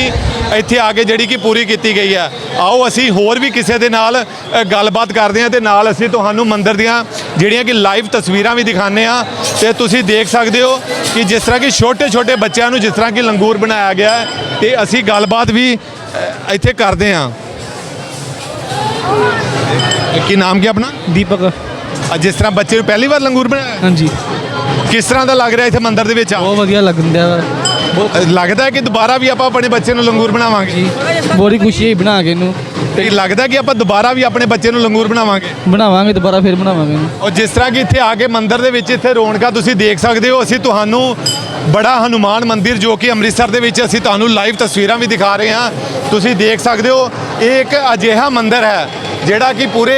ਇੱਥੇ ਆ ਕੇ ਜਿਹੜੀ ਕਿ ਪੂਰੀ ਕੀਤੀ ਗਈ ਹੈ ਆਓ ਅਸੀਂ ਹੋਰ ਵੀ ਕਿਸੇ ਦੇ ਨਾਲ ਅ, ਗੱਲਬਾਤ ਕਰਦੇ ਹਾਂ ਤੇ ਨਾਲ ਅਸੀਂ ਤੁਹਾਨੂੰ ਮੰਦਿਰ ਦੀਆਂ ਜਿਹੜੀਆਂ ਕਿ ਲਾਈਵ ਤਸਵੀਰਾਂ ਵੀ ਦਿਖਾਉਂਦੇ ਆ ਤੇ ਤੁਸੀਂ ਦੇਖ ਸਕਦੇ ਹੋ ਕਿ ਜਿਸ ਤਰ੍ਹਾਂ ਕਿ ਛੋਟੇ-ਛੋਟੇ ਬੱਚਿਆਂ ਨੂੰ ਜਿਸ ਤਰ੍ਹਾਂ ਕਿ ਲੰਗੂਰ ਬਣਾਇਆ ਗਿਆ ਹੈ ਤੇ ਅਸੀਂ ਗੱਲਬਾਤ ਵੀ ਇੱਥੇ ਕਰਦੇ ਆ ਕੀ ਨਾਮ ਕੀ ਆਪਣਾ? ਦੀਪਕ। ਅੱਜ ਜਿਸ ਤਰ੍ਹਾਂ ਬੱਚੇ ਨੂੰ ਪਹਿਲੀ ਵਾਰ ਲੰਗੂਰ ਬਣਾਇਆ? ਹਾਂਜੀ। ਕਿਸ ਤਰ੍ਹਾਂ ਦਾ ਲੱਗ ਰਿਹਾ ਇੱਥੇ ਮੰਦਿਰ ਦੇ ਵਿੱਚ ਆ? ਬਹੁਤ ਵਧੀਆ ਲੱਗਦਾ ਵਾ। ਲੱਗਦਾ ਹੈ ਕਿ ਦੁਬਾਰਾ ਵੀ ਆਪਾਂ ਆਪਣੇ ਬੱਚੇ ਨੂੰ ਲੰਗੂਰ ਬਣਾਵਾਂਗੇ। ਬੜੀ ਖੁਸ਼ੀ ਹੈ ਬਣਾ ਕੇ ਇਹਨੂੰ। ਤੇ ਲੱਗਦਾ ਕਿ ਆਪਾਂ ਦੁਬਾਰਾ ਵੀ ਆਪਣੇ ਬੱਚੇ ਨੂੰ ਲੰਗੂਰ ਬਣਾਵਾਂਗੇ? ਬਣਾਵਾਂਗੇ ਦੁਬਾਰਾ ਫਿਰ ਬਣਾਵਾਂਗੇ ਔਰ ਜਿਸ ਤਰ੍ਹਾਂ ਕਿ ਇੱਥੇ ਆ ਕੇ ਮੰਦਿਰ ਦੇ ਵਿੱਚ ਇੱਥੇ ਰੌਣਕਾਂ ਤੁਸੀਂ ਦੇਖ ਸਕਦੇ ਹੋ ਅਸੀਂ ਤੁਹਾਨੂੰ ਬੜਾ ਹਨੂਮਾਨ ਮੰਦਿਰ ਜੋ ਕਿ ਅੰਮ੍ਰਿਤਸਰ ਦੇ ਵਿੱਚ ਅਸੀਂ ਤੁਹਾਨੂੰ ਲਾਈਵ ਤਸਵੀਰਾਂ ਵੀ ਦਿਖਾ ਰਹੇ ਹਾਂ। ਤੁਸੀਂ ਦੇਖ ਸਕਦੇ ਹੋ ਇਹ ਇੱਕ ਅਜਿਹਾ ਮੰਦਿਰ ਹੈ ਜਿਹੜਾ ਕਿ ਪੂਰੇ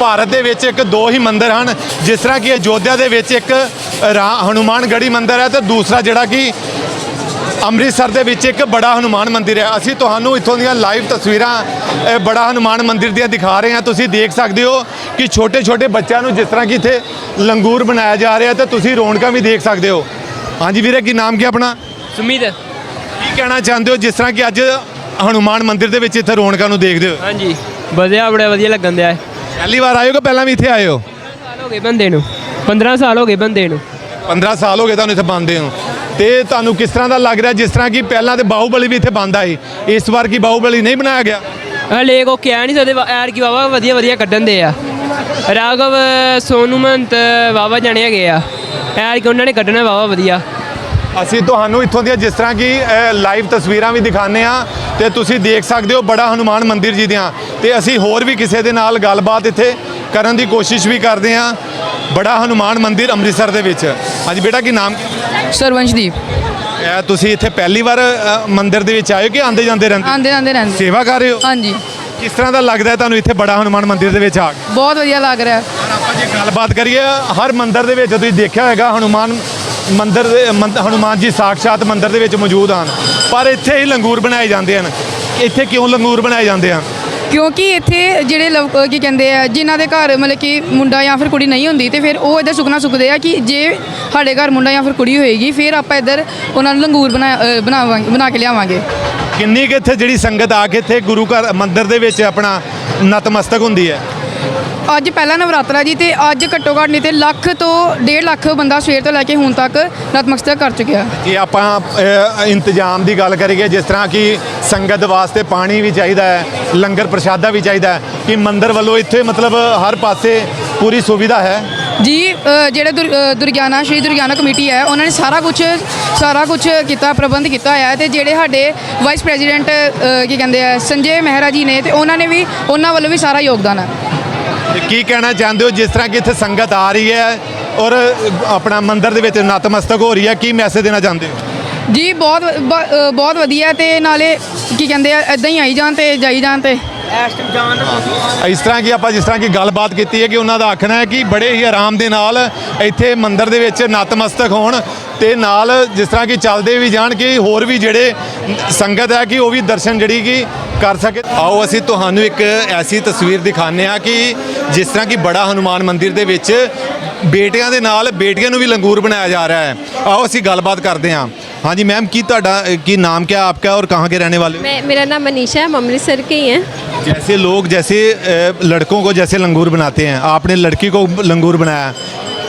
ਭਾਰਤ ਦੇ ਵਿੱਚ ਇੱਕ ਦੋ ਹੀ ਮੰਦਿਰ ਹਨ। ਜਿਸ ਤਰ੍ਹਾਂ ਕਿ ਅਯੋਧਿਆ ਦੇ ਵਿੱਚ ਇੱਕ ਰਾ ਹਨੂਮਾਨਗੜੀ ਮੰਦਿਰ ਹੈ ਤੇ ਦੂਸਰਾ ਜਿਹੜਾ ਕਿ ਅੰਮ੍ਰਿਤਸਰ ਦੇ ਵਿੱਚ ਇੱਕ ਬੜਾ ਹਨੂਮਾਨ ਮੰਦਿਰ ਹੈ। ਅਸੀਂ ਤੁਹਾਨੂੰ ਇੱਥੋਂ ਦੀਆਂ ਲਾਈਵ ਤਸਵੀਰਾਂ ਬੜਾ ਹਨੂਮਾਨ ਮੰਦਿਰ ਦੀਆਂ ਦਿਖਾ ਰਹੇ ਹਾਂ। ਤੁਸੀਂ ਦੇਖ ਸਕਦੇ ਹੋ ਕਿ ਛੋਟੇ ਛੋਟੇ ਬੱਚਿਆਂ ਨੂੰ ਜਿਸ ਤਰ੍ਹਾਂ ਕਿ ਇੱਥੇ ਲੰਗੂਰ ਬਣਾਇਆ ਜਾ ਰਿਹਾ ਤੇ ਤੁਸੀਂ ਰੌਣਕਾਂ ਵੀ ਦੇਖ ਸਕਦੇ ਹੋ। ਹਾਂਜੀ ਵੀਰੇ ਕੀ ਨਾਮ ਕੀ ਆਪਣਾ? ਸੁਮੀਤ। ਕੀ ਕਹਿਣਾ ਚਾਹੁੰਦੇ ਹੋ ਜਿਸ ਤਰ੍ਹਾਂ ਕਿ ਅੱਜ ਹਨੂਮਾਨ ਮੰਦਿਰ ਦੇ ਵਿੱਚ ਇੱਥੇ ਰੌਣਕਾਂ ਨੂੰ ਦੇਖਦੇ ਹੋ? ਹਾਂਜੀ। ਵਧੀਆ ਬੜਾ ਵਧੀਆ ਲੱਗਣ ਦਿਆ ਹੈ। ਪਹਿਲੀ ਵਾਰ ਆਏ ਹੋ ਕਿ ਪਹਿਲਾਂ ਵੀ ਇੱਥੇ ਆਏ ਹੋ? ਸਾਲ ਹੋ ਗਏ ਬੰਦੇ ਨੂੰ। 15 ਸਾਲ ਹੋ ਗਏ ਬੰਦੇ ਨੂੰ। 15 ਸਾਲ ਹੋ ਗਏ ਤੁਹਾਨੂੰ ਇੱਥੇ ਬੰਦੇ ਨੂੰ। ਤੇ ਤੁਹਾਨੂੰ ਕਿਸ ਤਰ੍ਹਾਂ ਦਾ ਲੱਗ ਰਿਹਾ ਜਿਸ ਤਰ੍ਹਾਂ ਕਿ ਪਹਿਲਾਂ ਤੇ ਬਾਹੂਬਲੀ ਵੀ ਇੱਥੇ ਬੰਦਾ ਸੀ ਇਸ ਵਾਰ ਕੀ ਬਾਹੂਬਲੀ ਨਹੀਂ ਬਣਾਇਆ ਗਿਆ? ਹਲੇ ਕੋ ਕਹਿ ਨਹੀਂ ਸਕਦੇ ਐਰ ਕੀ ਵਾਵਾ ਵਧੀਆ ਵਧੀਆ ਕੱਢਣ ਦੇ ਆ। ਰਾਘਵ ਸੋਨੂ ਮੰਤ ਵਾਵਾ ਜਾਣੇ ਹੈਗੇ ਆ। ਐਰ ਕਿ ਉਹਨਾਂ ਨੇ ਕੱਢਣਾ ਵਾਵਾ ਵਧੀਆ। ਅਸੀਂ ਤੁਹਾਨੂੰ ਇੱਥੋਂ ਦੀਆਂ ਜਿਸ ਤਰ੍ਹਾਂ ਕਿ ਲਾਈਵ ਤਸਵੀਰਾਂ ਵੀ ਦਿਖਾਉਂਦੇ ਆ ਤੇ ਤੁਸੀਂ ਦੇਖ ਸਕਦੇ ਹੋ ਬੜਾ ਹਨੂਮਾਨ ਮੰਦਿਰ ਜੀ ਦੀਆਂ। ਤੇ ਅਸੀਂ ਹੋਰ ਵੀ ਕਿਸੇ ਦੇ ਨਾਲ ਗੱਲਬਾਤ ਇੱਥੇ ਕਰਨ ਦੀ ਕੋਸ਼ਿਸ਼ ਵੀ ਕਰਦੇ ਆ ਬੜਾ ਹਨੂਮਾਨ ਮੰਦਿਰ ਅੰਮ੍ਰਿਤਸਰ ਦੇ ਵਿੱਚ। ਹਾਂਜੀ ਬੇਟਾ ਕੀ ਨਾਮ? ਸਰਵੰਸ਼ਦੀਪ। ਇਹ ਤੁਸੀਂ ਇੱਥੇ ਪਹਿਲੀ ਵਾਰ ਅ, ਮੰਦਿਰ ਦੇ ਵਿੱਚ ਆਏ ਹੋ ਕਿ ਆਂਦੇ ਜਾਂਦੇ ਰਹਿੰਦੇ ਆਂਦੇ ਆਂਦੇ ਰਹਿੰਦੇ। ਸੇਵਾ ਕਰ ਰਹੇ ਹੋ? ਹਾਂਜੀ। ਕਿਸ ਤਰ੍ਹਾਂ ਦਾ ਲੱਗਦਾ ਹੈ ਤੁਹਾਨੂੰ ਇੱਥੇ ਬੜਾ ਹਨੂਮਾਨ ਮੰਦਿਰ ਦੇ ਵਿੱਚ ਆ ਕੇ? ਬਹੁਤ ਵਧੀਆ ਲੱਗ ਰਿਹਾ। ਪਰ ਆਪਾਂ ਜੇ ਗੱਲਬਾਤ ਕਰੀਏ ਹਰ ਮੰਦਿਰ ਦੇ ਵਿੱਚ ਤੁਸੀਂ ਦੇਖਿਆ ਹੋਵੇਗਾ ਹਨੂਮਾਨ ਮੰਦਿਰ ਦੇ ਮੰਦ- ਹਨੂਮਾਨ ਜੀ ਸਾਖਸ਼ਾਤ ਮੰਦਿਰ ਦੇ ਵਿੱਚ ਮੌਜੂਦ ਹਨ। ਪਰ ਇੱਥੇ ਹੀ ਲੰਗੂਰ ਬਣਾਏ ਜਾਂਦੇ ਹਨ। ਇੱਥੇ ਕਿਉਂ ਲੰਗੂਰ ਬਣਾਏ ਜਾਂਦੇ ਹਨ? ਕਿਉਂਕਿ ਇੱਥੇ ਜਿਹੜੇ ਲਵ- ਕੀ ਕਹਿੰਦੇ ਆ, ਜਿਨ੍ਹਾਂ ਦੇ ਘਰ ਮਤਲਬ ਕਿ ਮੁੰਡਾ ਜਾਂ ਫਿਰ ਕੁੜੀ ਨਹੀਂ ਹੁੰਦੀ, ਤੇ ਫਿਰ ਉਹ ਇੱਧਰ ਸੁਖਣਾ ਸੁਖਦੇ ਆ ਕਿ ਜੇ ਸਾਡੇ ਘਰ ਮੁੰਡਾ ਜਾਂ ਫਿਰ ਕੁੜੀ ਹੋਏਗੀ, ਫਿਰ ਆਪਾਂ ਇੱਧਰ ਉਹਨਾਂ ਨੂੰ ਲੰਗੂਰ ਬਣਾ ਬਣਾਵਾਂਗੇ ਬਣਾ ਕੇ ਲਿਆਵਾਂਗੇ। ਕਿੰਨੀ ਕਿ ਇੱਥੇ ਜਿਹੜੀ ਸੰਗਤ ਆ ਕੇ ਇੱਥੇ ਗੁਰੂ ਘਰ, ਮੰਦਿਰ ਦੇ ਵਿੱਚ ਆਪਣਾ ਨਤਮਸਤਕ ਹੁੰਦੀ ਹੈ? ਅੱਜ ਪਹਿਲਾ ਨਵਰਾਤਰਾ ਜੀ ਤੇ ਅੱਜ ਘੱਟੋ ਘੱਟ ਨਹੀਂ ਤੇ ਲੱਖ ਤੋਂ ਡੇਢ ਲੱਖ ਬੰਦਾ ਸਵੇਰ ਤੋਂ ਲੈ ਕੇ ਹੁਣ ਤੱਕ ਨਤਮਸਤਕ ਕਰ ਚੁੱਕਿਆ। ਜੇ ਆਪਾਂ ਅ, ਇੰਤਜ਼ਾਮ ਦੀ ਗੱਲ ਕਰੀਏ ਜਿਸ ਤਰ੍ਹਾਂ ਕਿ ਸੰਗਤ ਵਾਸਤੇ ਪਾਣੀ ਵੀ ਚਾਹੀਦਾ ਹੈ ਲੰਗਰ ਪ੍ਰਸ਼ਾਦਾ ਵੀ ਚਾਹੀਦਾ ਹੈ ਕਿ ਮੰਦਿਰ ਵੱਲੋਂ ਇੱਥੇ ਮਤਲਬ ਹਰ ਪਾਸੇ ਪੂਰੀ ਸੁਵਿਧਾ ਹੈ? ਜੀ ਅ, ਜਿਹੜੇ ਦੁਰ- ਅ, ਦੁਰਗਿਆਨਾ ਸ਼੍ਰੀ ਦੁਰਗਿਆਨਾ ਕਮੇਟੀ ਹੈ ਉਹਨਾਂ ਨੇ ਸਾਰਾ ਕੁਝ ਸਾਰਾ ਕੁਝ ਕੀਤਾ ਪ੍ਰਬੰਧ ਕੀਤਾ ਹੋਇਆ ਹੈ ਤੇ ਜਿਹੜੇ ਸਾਡੇ ਵਾਈਸ ਪ੍ਰੈਜ਼ੀਡੈਂਟ ਕੀ ਕਹਿੰਦੇ ਆ ਸੰਜੇ ਮਹਿਰਾ ਜੀ ਨੇ ਤੇ ਉਹਨਾਂ ਨੇ ਵੀ ਉਹਨਾਂ ਵੱਲੋਂ ਵੀ ਸਾਰਾ ਯੋਗਦਾਨ ਹੈ। ਕੀ ਕਹਿਣਾ ਚਾਹੁੰਦੇ ਹੋ? ਜਿਸ ਤਰ੍ਹਾਂ ਕਿ ਇੱਥੇ ਸੰਗਤ ਆ ਰਹੀ ਹੈ ਔਰ ਆਪਣਾ ਮੰਦਿਰ ਦੇ ਵਿੱਚ ਨਤਮਸਤਕ ਹੋ ਰਹੀ ਹੈ ਕੀ ਮੈਸੇਜ ਦੇਣਾ ਚਾਹੁੰਦੇ ਹੋ? ਜੀ ਬਹੁਤ ਬ- ਬਹੁਤ ਵਧੀਆ ਤੇ ਨਾਲੇ ਕੀ ਕਹਿੰਦੇ ਆ ਇਦਾਂ ਹੀ ਆਈ ਜਾਣ ਤੇ ਜਾਈ ਜਾਣ ਤੇ। ਇਸ ਤਰ੍ਹਾਂ ਕਿ ਆਪਾਂ ਜਿਸ ਤਰ੍ਹਾਂ ਕਿ ਗੱਲਬਾਤ ਕੀਤੀ ਹੈ ਕਿ ਉਹਨਾਂ ਦਾ ਆਖਣਾ ਹੈ ਕਿ ਬੜੇ ਹੀ ਆਰਾਮ ਦੇ ਨਾਲ ਇੱਥੇ ਮੰਦਿਰ ਦੇ ਵਿੱਚ ਨਤਮਸਤਕ ਹੋਣ ਤੇ ਨਾਲ ਜਿਸ ਤਰ੍ਹਾਂ ਕਿ ਚੱਲਦੇ ਵੀ ਜਾਣ ਕਿ ਹੋਰ ਵੀ ਜਿਹੜੇ ਸੰਗਤ ਹੈ ਕਿ ਉਹ ਵੀ ਦਰਸ਼ਨ ਜਿਹੜੀ ਕਿ ਕਰ ਸਕੇ ਆਓ ਅਸੀਂ ਤੁਹਾਨੂੰ ਇੱਕ ਐਸੀ ਤਸਵੀਰ ਦਿਖਾਉਂਦੇ ਆ ਕਿ ਜਿਸ ਤਰ੍ਹਾਂ ਕਿ ਬੜਾ ਹਨੂਮਾਨ ਮੰਦਿਰ ਦੇ ਵਿੱਚ ਬੇਟਿਆਂ ਦੇ ਨਾਲ ਬੇਟੀਆਂ ਨੂੰ ਵੀ ਲੰਗੂਰ ਬਣਾਇਆ ਜਾ ਰਿਹਾ ਹੈ ਆਓ ਅਸੀਂ ਗੱਲਬਾਤ ਕਰਦੇ ਹਾਂ ਹਾਂਜੀ ਮੈਮ ਕੀ ਤੁਹਾਡਾ ਅ, ਕੀ ਨਾਮ क्या आपका और कहाँ के रहने वाले हो मैं मेरा नाम मनीषा है हम अमृतसर के ही हैं जैसे लोग जैसे अ, लड़कों को जैसे लंगूर बनाते हैं आपने लड़की को लंगूर बनाया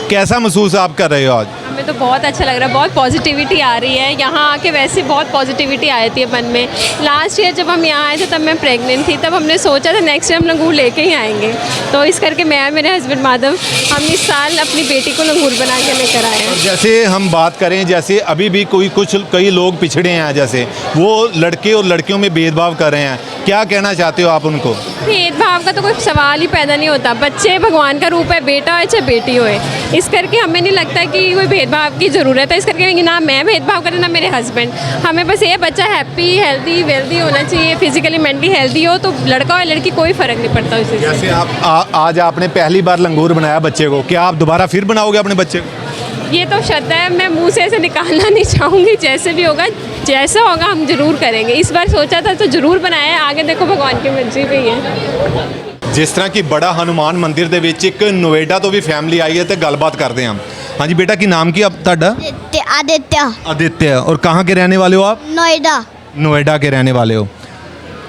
कैसा महसूस आप कर रहे हो आज हमें तो बहुत अच्छा लग रहा है, बहुत पॉजिटिविटी आ रही है। यहाँ आके वैसे बहुत पॉजिटिविटी आ जाती है मन में। लास्ट ईयर जब हम यहाँ आए थे, तब मैं प्रेग्नेंट थी, तब हमने सोचा था नेक्स्ट ईयर हम लंगूर लेके ही आएँगे। तो इस करके मैं मेरे हस्बैंड माधव, हम इस साल अपनी बेटी को लंगूर बना के लेकर आए हैं। जैसे हम बात करें, जैसे अभी भी कोई कुछ, कई लोग पिछड़े हैं, जैसे वो लड़के और लड़कियों में भेदभाव कर रहे हैं। क्या कहना चाहते हो आप उनको भेदभाव का तो कोई सवाल ही पैदा नहीं होता बच्चे भगवान का रूप है बेटा हो चाहे बेटी होए इस करके हमें नहीं लगता कि कोई भेदभाव की ज़रूरत है इस करके ना मैं भेदभाव करें ना मेरे हस्बैंड हमें बस ये बच्चा हैप्पी हेल्दी वेल्दी होना चाहिए फिजिकली मेंटली हेल्दी हो तो लड़का हो लड़की कोई फ़र्क नहीं पड़ता उसे जैसे आप आ, आज आपने पहली बार लंगूर बनाया बच्चे को क्या आप दोबारा फिर बनाओगे अपने बच्चे को ये तो शब्द है मैं मुंह से ऐसे निकालना नहीं चाहूँगी जैसे भी होगा जैसा होगा हम जरूर करेंगे इस बार सोचा था तो ज़रूर बनाया है आगे देखो भगवान की मर्जी भी है ਜਿਸ ਤਰ੍ਹਾਂ ਕਿ ਬੜਾ ਹਨੂਮਾਨ ਮੰਦਿਰ ਦੇ ਵਿੱਚ ਇੱਕ ਨੋਇਡਾ ਤੋਂ ਵੀ ਫੈਮਿਲੀ ਆਈ ਹੈ ਤੇ ਗੱਲਬਾਤ ਕਰਦੇ ਹਾਂ ਹਾਂਜੀ बेटा ਕੀ ਨਾਮ ਕੀ आप ਤੁਹਾਡਾ आदित्य आदित्य और कहाँ के रहने वाले हो आप नोएडा नोएडा के रहने वाले हो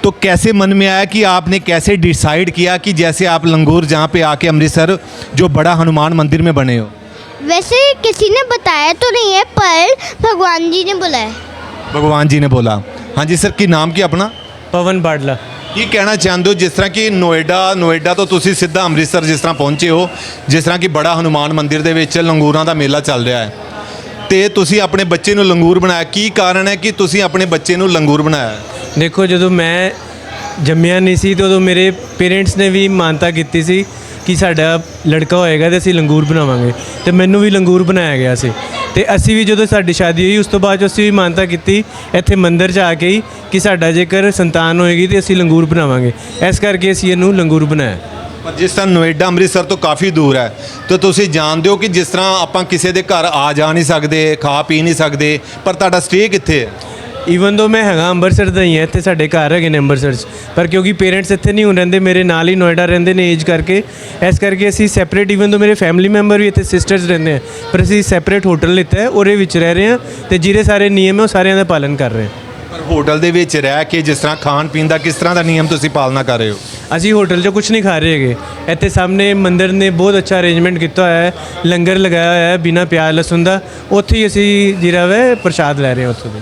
तो कैसे मन में आया कि आपने कैसे डिसाइड किया कि जैसे आप लंगूर जहाँ पे आके अमृतसर जो बड़ा हनुमान मंदिर में बने हो वैसे किसी ने बताया तो नहीं है पर भगवान जी ने बुलाया भगवान जी ने बोला हाँ जी सर की नाम की अपना ਪਵਨ ਬਾੜਲਾ ਕੀ ਕਹਿਣਾ ਚਾਹੁੰਦੇ ਹੋ ਜਿਸ ਤਰ੍ਹਾਂ ਕਿ ਨੋਇਡਾ ਨੋਇਡਾ ਤੋਂ ਤੁਸੀਂ ਸਿੱਧਾ ਅੰਮ੍ਰਿਤਸਰ ਜਿਸ ਤਰ੍ਹਾਂ ਪਹੁੰਚੇ ਹੋ ਜਿਸ ਤਰ੍ਹਾਂ ਕਿ ਬੜਾ ਹਨੂਮਾਨ ਮੰਦਿਰ ਦੇ ਵਿੱਚ ਲੰਗੂਰਾਂ ਦਾ ਮੇਲਾ ਚੱਲ ਰਿਹਾ ਹੈ ਤੇ ਤੁਸੀਂ ਆਪਣੇ ਬੱਚੇ ਨੂੰ ਲੰਗੂਰ ਬਣਾਇਆ ਕੀ ਕਾਰਨ ਹੈ ਕਿ ਤੁਸੀਂ ਆਪਣੇ ਬੱਚੇ ਨੂੰ ਲੰਗੂਰ ਬਣਾਇਆ ਹੈ? ਦੇਖੋ ਜਦੋਂ ਮੈਂ ਜੰਮਿਆ ਨਹੀਂ ਸੀ ਤੇ ਉਦੋਂ ਮੇਰੇ ਪੇਰੈਂਟਸ ਨੇ ਵੀ ਮਾਨਤਾ ਕੀਤੀ ਸੀ ਕਿ ਸਾਡਾ ਲੜਕਾ ਹੋਏਗਾ ਤੇ ਅਸੀਂ ਲੰਗੂਰ ਬਣਾਵਾਂਗੇ। ਤੇ ਮੈਨੂੰ ਵੀ ਲੰਗੂਰ ਬਣਾਇਆ ਗਿਆ ਸੀ। ਤੇ ਅਸੀਂ ਵੀ ਜਦੋਂ ਸਾਡੀ ਸ਼ਾਦੀ ਹੋਈ, ਉਸ ਤੋਂ ਬਾਅਦ 'ਚ ਅਸੀਂ ਵੀ ਮਾਨਤਾ ਕੀਤੀ, ਇੱਥੇ ਮੰਦਿਰ 'ਚ ਆ ਕੇ ਹੀ ਕਿ ਸਾਡਾ ਜੇਕਰ ਸੰਤਾਨ ਹੋਏਗੀ ਤੇ ਅਸੀਂ ਲੰਗੂਰ ਬਣਾਵਾਂਗੇ। ਇਸ ਕਰਕੇ ਅਸੀਂ ਇਹਨੂੰ ਲੰਗੂਰ ਬਣਾਇਆ। ਪਰ ਜਿਸ ਤਰ੍ਹਾਂ ਨੋਇਡਾ ਅੰਮ੍ਰਿਤਸਰ ਤੋਂ ਕਾਫੀ ਦੂਰ ਹੈ, ਤੇ ਤੁਸੀਂ ਜਾਣਦੇ ਹੋ ਕਿ ਜਿਸ ਤਰ੍ਹਾਂ ਆਪਾਂ ਕਿਸੇ ਦੇ ਘਰ ਆ ਜਾ ਨਹੀਂ ਸਕਦੇ, ਖਾ ਪੀ ਨਹੀਂ ਸਕਦੇ, ਪਰ ਤੁਹਾਡਾ ਸਟੇ ਕਿੱਥੇ ਹੈ? ਈਵਨ ਦੋ ਮੈਂ ਹੈਗਾ ਅੰਮ੍ਰਿਤਸਰ ਦਾ ਹੀ ਹਾਂ ਇੱਥੇ ਸਾਡੇ ਘਰ ਹੈਗੇ ਨੇ ਅੰਮ੍ਰਿਤਸਰ 'ਚ। ਪਰ ਕਿਉਂਕਿ ਪੇਰੈਂਟਸ ਇੱਥੇ ਨਹੀਂ ਹੁਣ ਰਹਿੰਦੇ ਮੇਰੇ ਨਾਲ ਹੀ ਨੋਇਡਾ ਰਹਿੰਦੇ ਨੇ ਏਜ ਕਰਕੇ। ਇਸ ਕਰਕੇ ਅਸੀਂ ਸੈਪਰੇਟ ਈਵਨ ਦੋ ਮੇਰੇ ਫੈਮਿਲੀ ਮੈਂਬਰ ਵੀ ਇੱਥੇ ਸਿਸਟਰਸ ਰਹਿੰਦੇ ਆ ਪਰ ਅਸੀਂ ਸੈਪਰੇਟ ਹੋਟਲ ਲਿੱਤਾ ਹੈ ਉਹਦੇ ਵਿੱਚ ਰਹਿ ਰਹੇ ਹਾਂ ਤੇ ਜਿਹੜੇ ਸਾਰੇ ਨਿਯਮ ਹੈ ਉਹ ਸਾਰਿਆਂ ਦਾ ਪਾਲਨ ਕਰ ਰਹੇ ਹਾਂ। ਪਰ ਹੋਟਲ ਦੇ ਵਿੱਚ ਰਹਿ ਕੇ ਜਿਸ ਤਰ੍ਹਾਂ ਖਾਣ ਪੀਣ ਦਾ ਕਿਸ ਤਰ੍ਹਾਂ ਦਾ ਨਿਯਮ ਤੁਸੀਂ ਪਾਲਣਾ ਕਰ ਰਹੇ ਹੋ? ਅਸੀਂ ਹੋਟਲ 'ਚ ਕੁਝ ਨਹੀਂ ਖਾ ਰਹੇ ਹੈਗੇ। ਇੱਥੇ ਸਾਹਮਣੇ ਮੰਦਿਰ ਨੇ ਬਹੁਤ ਅੱਛਾ ਅਰੇਂਜਮੈਂਟ ਕੀਤਾ ਹੋਇਆ ਹੈ ਲੰਗਰ ਲਗਾਇਆ ਹੋਇਆ ਹੈ ਬਿਨਾ ਪਿਆਜ਼ ਲਸਣ ਦਾ। ਉੱਥੇ ਹੀ ਅਸੀਂ ਜਿਹੜਾ ਵਾ ਪ੍ਰਸ਼ਾਦ ਲੈ ਰਹੇ ਹਾਂ ਉੱਥੋਂ ਦੇ।